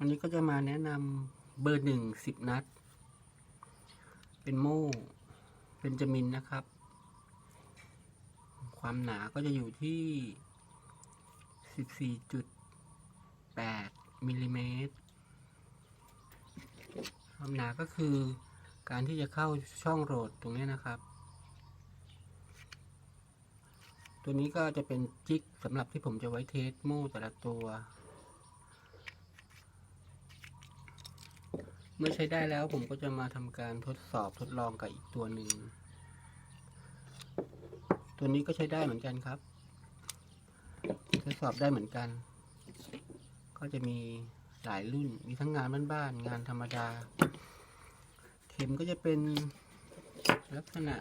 วันนี้ก็จะมาแนะนำเบอร์หนึ่งสิบนัด เป็นโม่เป็นจามินนะครับ ความหนาก็จะอยู่ที่สิบสี่จุดแปดมิลลิเมตรความหนาก็คือการที่จะเข้าช่องโหลดตรงนี้นะครับ ตัวนี้ก็จะเป็นจิกสำหรับที่ผมจะไว้เทสโม่แต่ละตัว เมื่อใช้ได้แล้วผมก็จะมาทำการทดสอบทดลองกับอีกตัวหนึ่ง ตัวนี้ก็ใช้ได้เหมือนกันครับ ทดสอบได้เหมือนกัน ก็จะมีหลายรุ่น มีทั้งงานบ้านๆ งานธรรมดา เข็มก็จะเป็นลักษณะ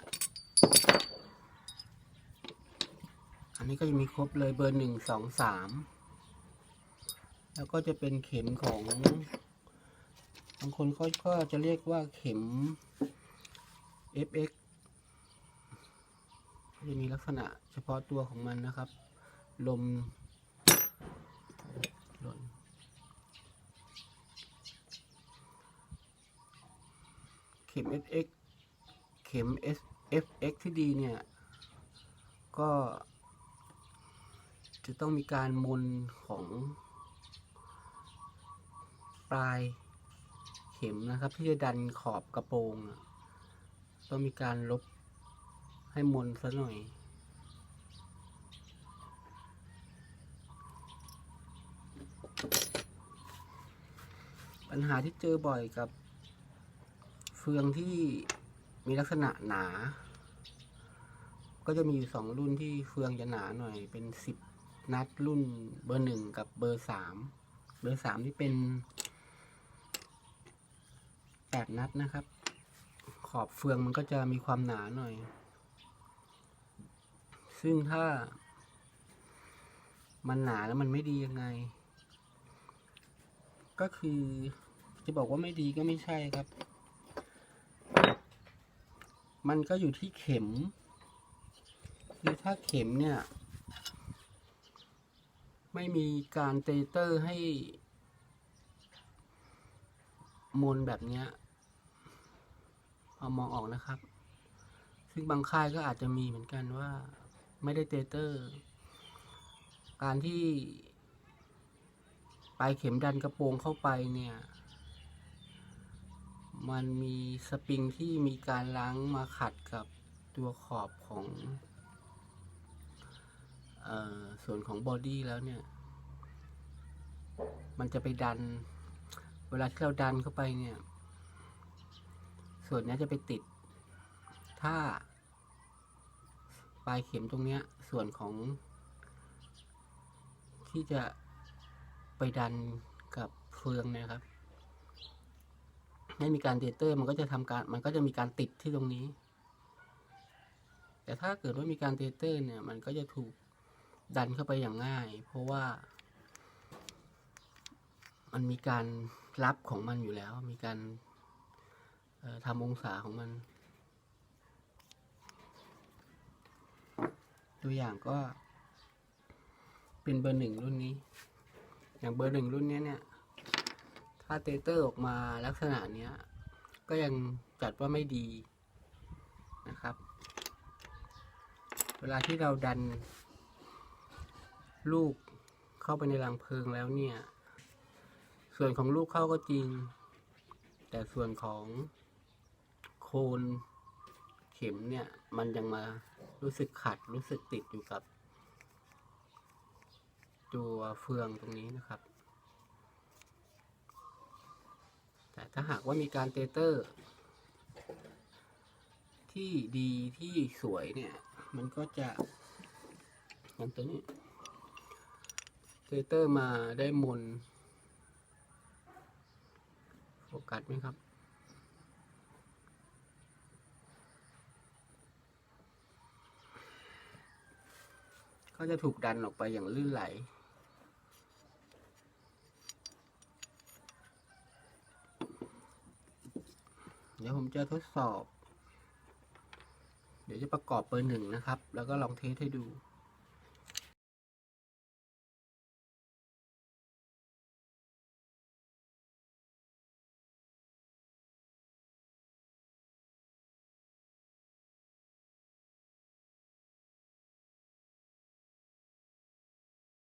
อันนี้ก็จะมีครบเลยเบอร์หนึ่งสองสาม แล้วก็จะเป็นเข็มของ บางคนก็ก็จะเรียกว่าเข็ม FX จะมีลักษณะเฉพาะตัวของมันนะครับ ลมหล่นเข็ม FX เข็ม SFX ที่ดีเนี่ย ก็ จะต้องมีการมนของปลาย เข็มนะครับ ที่จะดันขอบกระโปรงต้องมีการลบให้มนซะหน่อย ปัญหาที่เจอบ่อยกับ เฟืองที่มีลักษณะหนา ก็จะมีอยู่สองรุ่นที่เฟืองจะหนาหน่อยเป็นสิบนัดรุ่นเบอร์หนึ่งกับเบอร์สามเบอร์สามที่เป็น ดนัดนะครับ ขอบเฟืองมันก็จะมีความหนาหน่อย ซึ่งถ้า มันหนาแล้วมันไม่ดียังไง ก็คือจะบอกว่าไม่ดีก็ไม่ใช่ครับ มันก็อยู่ที่เข็ม คือถ้าเข็มเนี่ย ไม่มีการเตเตอร์ให้มนแบบเนี้ย เอามองออกนะครับ ซึ่งบางค่ายก็อาจจะมีเหมือนกันว่าไม่ได้เตเตอร์ การที่ปลายเข็มดันกระโปรงเข้าไปเนี่ย มันมีสปริงที่มีการล้างมาขัดกับตัวขอบของออส่วนของบอดี้แล้วเนี่ย มันจะไปดัน เวลาที่เราดันเข้าไปเนี่ย ส่วนนี้จะไปติด ถ้า ปลายเข็มตรงนี้ส่วนของ ที่จะไปดันกับเฟืองนะครับไม่มีการเตเตอร์มันก็จะทำการมันก็จะมีการติดที่ตรงนี้ แต่ถ้าเกิดว่ามีการเตเตอร์เนี่ย มันก็จะถูกดันเข้าไปอย่างง่าย เพราะว่า มันมีการรับของมันอยู่แล้ว มีการ ทำองศาของมัน ตัวอย่างก็ เป็นเบอร์หนึ่งรุ่นนี้ อย่างเบอร์หนึ่งรุ่นนี้เนี่ย ถ้าเตเตอร์ออกมาลักษณะเนี้ย ก็ยังจัดว่าไม่ดีนะครับ เวลาที่เราดัน ลูกเข้าไปในรังเพลิงแล้วเนี่ย ส่วนของลูกเข้าก็จริง แต่ส่วนของ โคนเข็มเนี่ย มันยังมารู้สึกขัดรู้สึกติดอยู่กับ ตัวเฟืองตรงนี้นะครับ แต่ถ้าหากว่ามีการเตเตอร์ ที่ดีที่สวยเนี่ย มันก็จะอย่างตัวนี้เตเตอร์มาได้มนโฟกัสไหมครับ ก็จะถูกดันออกไปอย่างลื่นไหล เดี๋ยวผมจะทดสอบ เดี๋ยวจะประกอบเบอร์หนึ่งนะครับ แล้วก็ลองเทสให้ดู